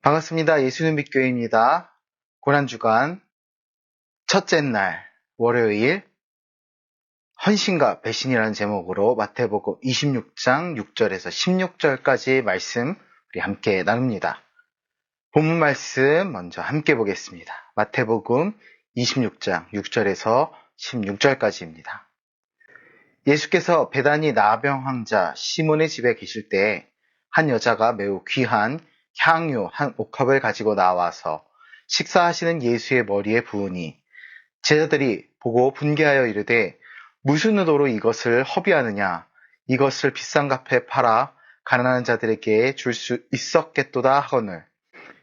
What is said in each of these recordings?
반갑습니다. 예수는 빛교회입니다. 고난주간 첫째 날 월요일 헌신과 배신이라는 제목으로 마태복음 26장 6절에서 16절까지 말씀 우리 함께 나눕니다. 본문 말씀 먼저 함께 보겠습니다. 마태복음 26장 6절에서 16절까지입니다. 예수께서 베다니 나병 환자 시몬의 집에 계실 때한 여자가 매우 귀한 향유 한 옥합을 가지고 나와서 식사하시는 예수의 머리에 부으니 제자들이 보고 분개하여 이르되 무슨 의도로 이것을 허비하느냐 이것을 비싼 값에 팔아 가난한 자들에게 줄 수 있었겠도다 하거늘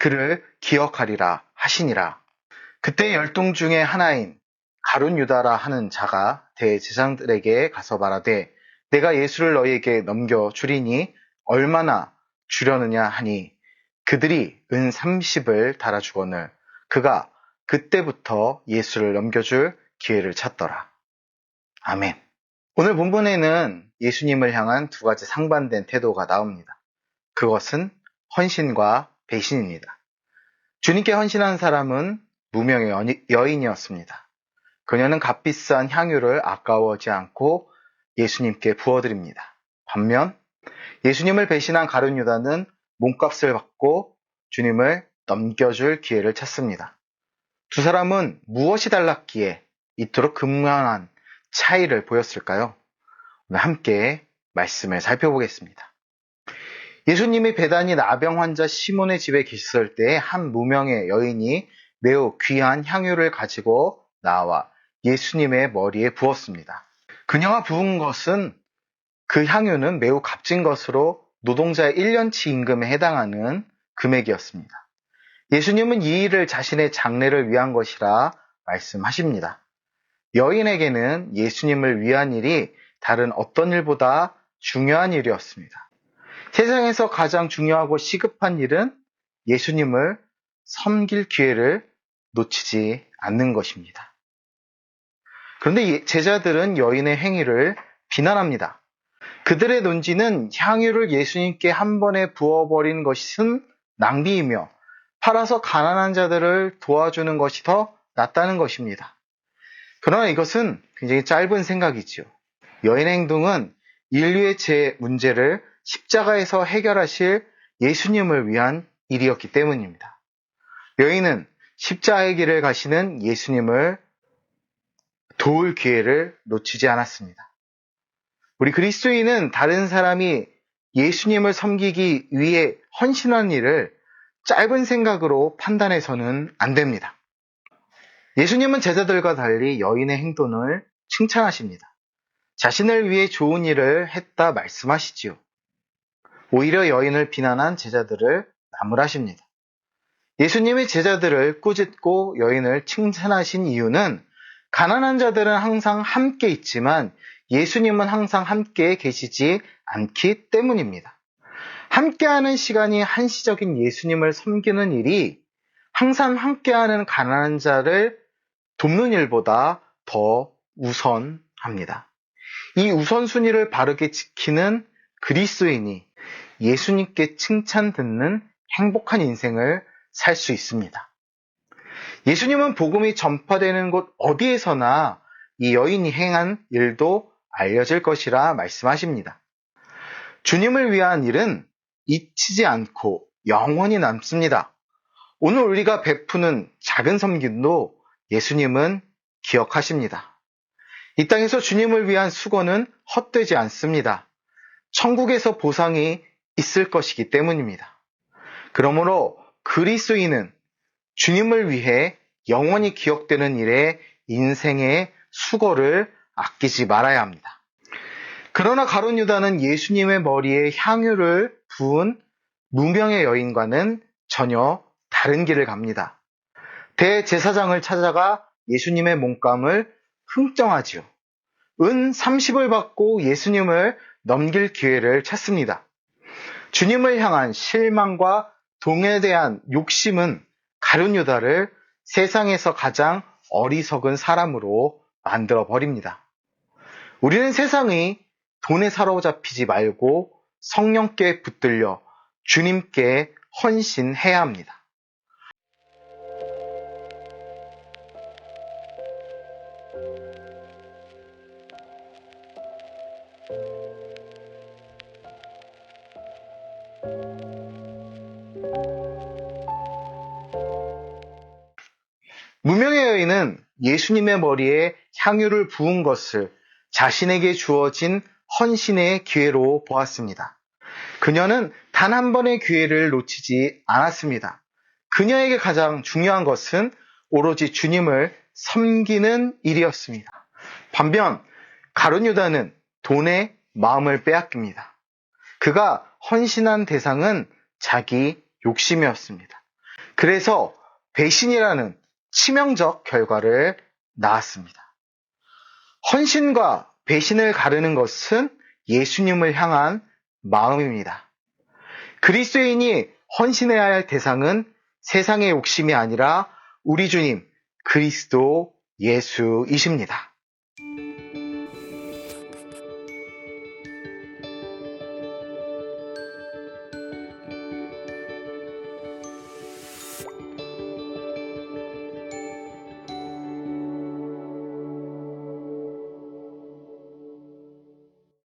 그를 기억하리라 하시니라. 그때 열동 중에 하나인 가룟 유다라 하는 자가 대제장들에게 가서 말하되 내가 예수를 너희에게 넘겨 주리니 얼마나 주려느냐 하니 그들이 은 30을 달아주거늘 그가 그때부터 예수를 넘겨줄 기회를 찾더라. 아멘. 오늘 본문에는 예수님을 향한 두 가지 상반된 태도가 나옵니다. 그것은 헌신과 배신입니다. 주님께 헌신한 사람은 무명의 여인이었습니다. 그녀는 값비싼 향유를 아까워하지 않고 예수님께 부어드립니다. 반면 예수님을 배신한 가룟 유다는 몸값을 받고 주님을 넘겨줄 기회를 찾습니다. 두 사람은 무엇이 달랐기에 이토록 극명한 차이를 보였을까요? 오늘 함께 말씀을 살펴보겠습니다. 예수님이 배단이 나병 환자 시몬의 집에 계셨을 때 한 무명의 여인이 매우 귀한 향유를 가지고 나와 예수님의 머리에 부었습니다. 그녀가 부은 것은 그 향유는 매우 값진 것으로 노동자의 1년치 임금에 해당하는 금액이었습니다. 예수님은 이 일을 자신의 장래를 위한 것이라 말씀하십니다. 여인에게는 예수님을 위한 일이 다른 어떤 일보다 중요한 일이었습니다. 세상에서 가장 중요하고 시급한 일은 예수님을 섬길 기회를 놓치지 않는 것입니다. 그런데 제자들은 여인의 행위를 비난합니다. 그들의 논지는 향유를 예수님께 한 번에 부어버린 것은 낭비이며 팔아서 가난한 자들을 도와주는 것이 더 낫다는 것입니다. 그러나 이것은 굉장히 짧은 생각이지요. 여인의 행동은 인류의 제 문제를 십자가에서 해결하실 예수님을 위한 일이었기 때문입니다. 여인은 십자가의 길을 가시는 예수님을 도울 기회를 놓치지 않았습니다. 우리 그리스도인은 다른 사람이 예수님을 섬기기 위해 헌신한 일을 짧은 생각으로 판단해서는 안 됩니다. 예수님은 제자들과 달리 여인의 행동을 칭찬하십니다. 자신을 위해 좋은 일을 했다 말씀하시지요. 오히려 여인을 비난한 제자들을 나무라십니다. 예수님의 제자들을 꾸짖고 여인을 칭찬하신 이유는 가난한 자들은 항상 함께 있지만 예수님은 항상 함께 계시지 않기 때문입니다. 함께하는 시간이 한시적인 예수님을 섬기는 일이 항상 함께하는 가난한 자를 돕는 일보다 더 우선합니다. 이 우선순위를 바르게 지키는 그리스도인이 예수님께 칭찬 듣는 행복한 인생을 살 수 있습니다. 예수님은 복음이 전파되는 곳 어디에서나 이 여인이 행한 일도 알려질 것이라 말씀하십니다. 주님을 위한 일은 잊히지 않고 영원히 남습니다. 오늘 우리가 베푸는 작은 섬김도 예수님은 기억하십니다. 이 땅에서 주님을 위한 수고는 헛되지 않습니다. 천국에서 보상이 있을 것이기 때문입니다. 그러므로 그리스도인은 주님을 위해 영원히 기억되는 일에 인생의 수고를 아끼지 말아야 합니다. 그러나 가론 유다는 예수님의 머리에 향유를 부은 무명의 여인과는 전혀 다른 길을 갑니다. 대제사장을 찾아가 예수님의 몸감을 흥정하지요. 은 30을 받고 예수님을 넘길 기회를 찾습니다. 주님을 향한 실망과 동에 대한 욕심은 가룟 유다를 세상에서 가장 어리석은 사람으로 만들어 버립니다. 우리는 세상이 돈에 사로잡히지 말고 성령께 붙들려 주님께 헌신해야 합니다. 무명의 여인은 예수님의 머리에 향유를 부은 것을 자신에게 주어진 헌신의 기회로 보았습니다. 그녀는 단 한 번의 기회를 놓치지 않았습니다. 그녀에게 가장 중요한 것은 오로지 주님을 섬기는 일이었습니다. 반면 가룟 유다는 돈에 마음을 빼앗깁니다. 그가 헌신한 대상은 자기 욕심이었습니다. 그래서 배신이라는 치명적 결과를 낳았습니다. 헌신과 배신을 가르는 것은 예수님을 향한 마음입니다. 그리스도인이 헌신해야 할 대상은 세상의 욕심이 아니라 우리 주님 그리스도 예수이십니다.